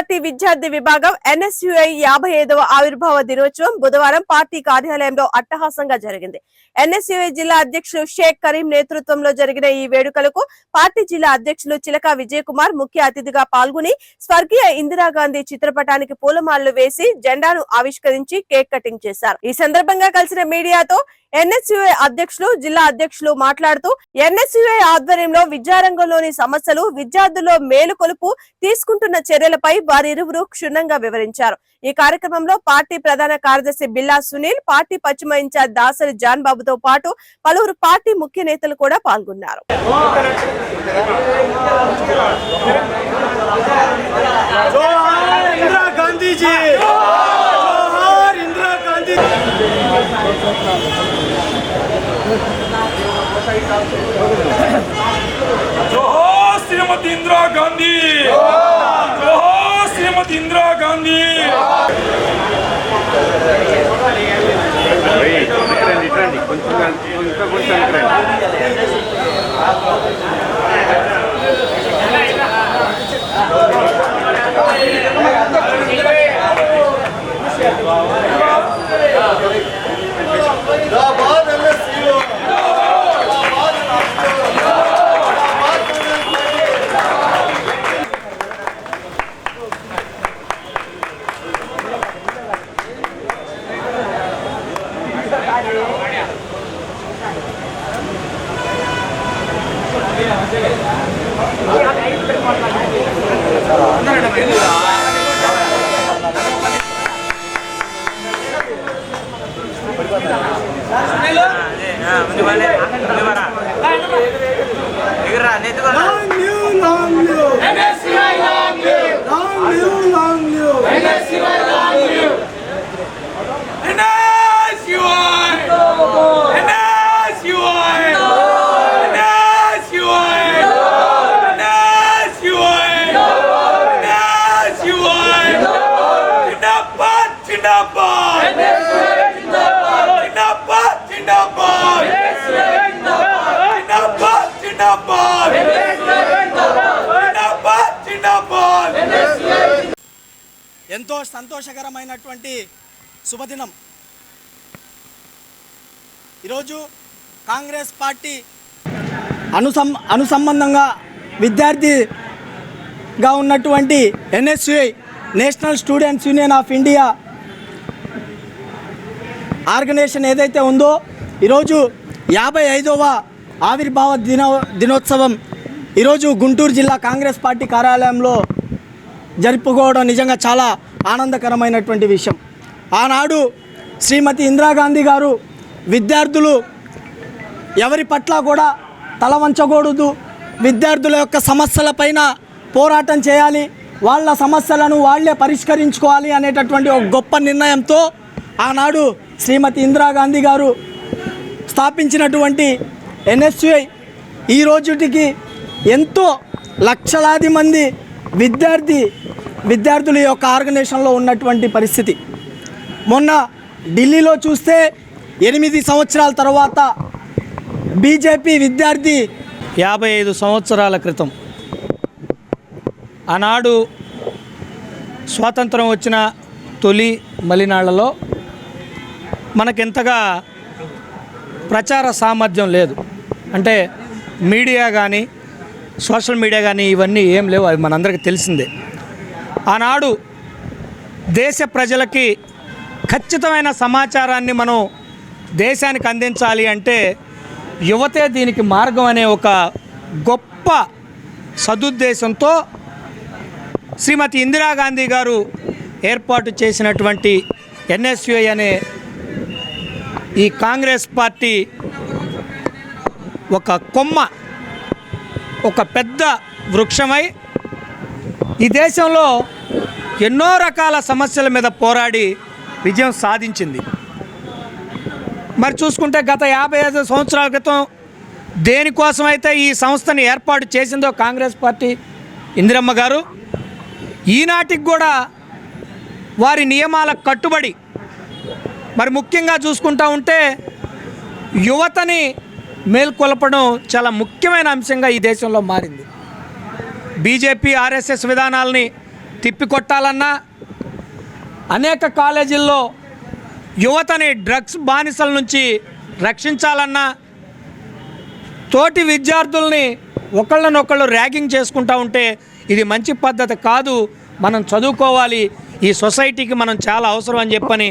Party విద్యార్థి విభాగం NSUI యాభై ఐదవ ఆవిర్భావ దినోత్సవం బుధవారం పార్టీ కార్యాలయంలో అట్టహాసంగా జరిగింది. ఎన్ఎస్యుఐ జిల్లా అధ్యక్షులు షేక్ కరీం నేతృత్వంలో జరిగిన ఈ వేడుకలకు పార్టీ జిల్లా అధ్యక్షులు చిలక విజయ్ కుమార్ ముఖ్య అతిథిగా పాల్గొని స్వర్గీయ ఇందిరాగాంధీ చిత్రపటానికి పూలమాలలు వేసి జెండాను ఆవిష్కరించి కేక్ కటింగ్ చేశారు. ఈ సందర్భంగా కలిసిన మీడియాతో ఎన్ఎస్యుఐ అధ్యక్షులు జిల్లా అధ్యక్షులు మాట్లాడుతూ ఎన్ఎస్యుఐ ఆధ్వర్యంలో విద్యారంగంలోని సమస్యలు విద్యార్థుల్లో మేలుకొలుపు తీసుకుంటున్న చర్యలపై వారిరువురు క్షుణ్ణంగా వివరించారు. ఈ కార్యక్రమంలో పార్టీ ప్రధాన కార్యదర్శి బిల్లా సునీల్ పార్టీ పశ్చిమ ఇన్ఛార్జ్ దాసరి జాన్ బాబుతో పాటు పలువురు పార్టీ ముఖ్య నేతలు కూడా పాల్గొన్నారు. इंदिरा गांधी அந்த ఎంతో సంతోషకరమైనటువంటి శుభదినం. ఈరోజు కాంగ్రెస్ పార్టీ అనుసం అనుసంబంధంగా విద్యార్థిగా ఉన్నటువంటి NSUI national students union of India organisation ఏదైతే ఉందో ఈరోజు యాభై ఐదవ ఆవిర్భావ దినో దినోత్సవం ఈరోజు గుంటూరు జిల్లా కాంగ్రెస్ పార్టీ కార్యాలయంలో జరుపుకోవడం నిజంగా చాలా ఆనందకరమైనటువంటి విషయం. ఆనాడు శ్రీమతి ఇందిరాగాంధీ గారు విద్యార్థులు ఎవరి పట్ల కూడా తల వంచకూడదు. విద్యార్థుల యొక్క సమస్యలపైన పోరాటం చేయాలి. వాళ్ళ సమస్యలను వాళ్ళే పరిష్కరించుకోవాలి అనేటటువంటి ఒక గొప్ప నిర్ణయంతో ఆనాడు శ్రీమతి ఇందిరాగాంధీ గారు స్థాపించినటువంటి ఎన్ఎస్యుఐ ఈ రోజుటికి ఎంతో లక్షలాది మంది విద్యార్థి విద్యార్థుల యొక్క ఆర్గనైజేషన్లో ఉన్నటువంటి పరిస్థితి. మొన్న ఢిల్లీలో చూస్తే ఎనిమిది సంవత్సరాల తర్వాత బీజేపీ విద్యార్థి యాభై ఐదు సంవత్సరాల క్రితం. ఆనాడు స్వాతంత్రం వచ్చిన తొలి మలినాళ్ళలో మనకింతగా ప్రచార సామర్థ్యం లేదు. అంటే మీడియా కానీ సోషల్ మీడియా కానీ ఇవన్నీ ఏం లేవు అవి మనందరికీ తెలిసిందే. ఆనాడు దేశ ప్రజలకి ఖచ్చితమైన సమాచారాన్ని మనం దేశానికి అందించాలి అంటే యువతే దీనికి మార్గం అనే ఒక గొప్ప సదుద్దేశంతో శ్రీమతి ఇందిరాగాంధీ గారు ఏర్పాటు చేసినటువంటి ఎన్ఎస్యుఐ అనే ఈ కాంగ్రెస్ పార్టీ ఒక కొమ్మ ఒక పెద్ద వృక్షమై ఈ దేశంలో ఎన్నో రకాల సమస్యల మీద పోరాడి విజయం సాధించింది. మరి చూసుకుంటే గత యాభై ఐదు సంవత్సరాల క్రితం దేనికోసమైతే ఈ సంస్థని ఏర్పాటు చేసిందో కాంగ్రెస్ పార్టీ ఇందిరమ్మ గారు ఈనాటికి కూడా వారి నియమాలకు కట్టుబడి మరి ముఖ్యంగా చూసుకుంటా ఉంటే యువతని మేల్కొల్పడం చాలా ముఖ్యమైన అంశంగా ఈ దేశంలో మారింది. బీజేపీ ఆర్ఎస్ఎస్ విధానాలని తిప్పికొట్టాలన్నా అనేక కాలేజీల్లో యువతని డ్రగ్స్ బానిసల నుంచి రక్షించాలన్నా తోటి విద్యార్థుల్ని ఒకళ్ళనొకళ్ళు ర్యాగింగ్ చేసుకుంటా ఉంటే ఇది మంచి పద్ధతి కాదు. మనం చదువుకోవాలి. ఈ సొసైటీకి మనం చాలా అవసరం అని చెప్పని